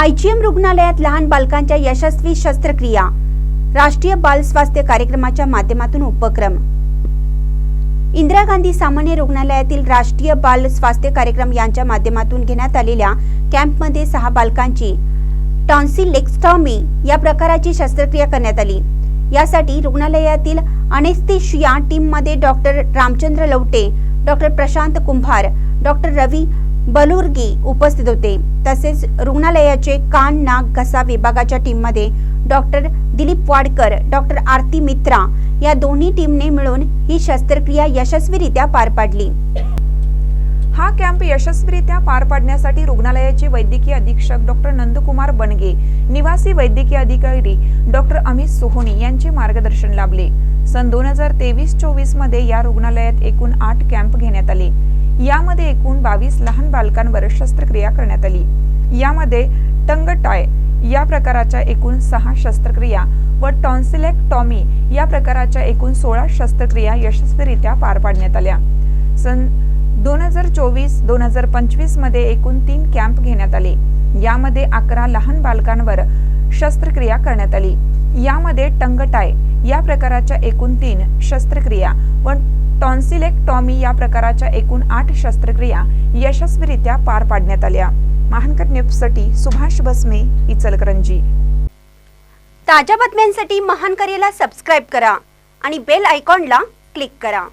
IgM रुग्णालयात लहान बालकांच्या यशस्वी शस्त्रक्रिया राष्ट्रीय बाल स्वास्थ्य कार्यक्रमाच्या माध्यमातून उपक्रम. इंदिरा गांधी सामान्य रुग्णालयातील राष्ट्रीय बाल स्वास्थ्य कार्यक्रम यांच्या माध्यमातून घेण्यात आलेल्या कॅम्पमध्ये सहा बालकांची टॉन्सिलेक्स्टॉमी या प्रकाराची शस्त्रक्रिया करण्यात आली. यासाठी रुग्णालयातील अनेस्थिशिया टीममध्ये doctor Ramchandra Lavate doctor Prashant Kumbhar doctor Ravi Balurgi उपस्थित होते. तसेच रुग्णालयाचे कान नाक घसा विभागाच्या टीममध्ये डॉक्टर दिलीप वाडकर डॉक्टर आरती मित्रा या दोन्ही टीमने मिळून ही शस्त्रक्रिया यशस्वीरित्या पार पाडली. हा कॅम्प यशस्वीरित्या पार पाडण्यासाठी रुग्णालयाचे वैद्यकीय अधीक्षक डॉक्टर नंदकुमार बनगे निवासी वैद्यकीय अधिकारी डॉक्टर अमित सोहोनी यांचे मार्गदर्शन लाभले. सन दोन हजार तेवीस चोवीसमध्ये या रुग्णालयात एकूण आठ कॅम्प घेण्यात आले. यामध्ये एकूण बावीस लहान बालकांवर शस्त्रक्रिया करण्यात आली. यामध्ये टंगटाय या प्रकाराच्या एकूण सहा शस्त्रक्रिया व टॉन्सिलेक्टॉमी या प्रकाराच्या एकूण सोळा शस्त्रक्रिया यशस्वीरित्या पार पाडण्यात आल्या. सन दोन हजार चोवीस दोन हजार पंचवीसमध्ये एकूण तीन कॅम्प घेण्यात आले. यामध्ये अकरा लहान बालकांवर शस्त्रक्रिया करण्यात आली. यामध्ये टंगटाय या प्रकाराच्या एकूण तीन शस्त्रक्रिया व टॉन्सिलेक्टॉमी या प्रकाराच्या एकूण आठ शस्त्रक्रिया यशस्वीरित्या पार पाडण्यात आल्या. महानकर न्यूजसाठी सुभाष भस्मे इचलकरंजी. ताज्या बातम्यांसाठी महानकरेला सबस्क्राईब करा आणि बेल आयकॉनला क्लिक करा.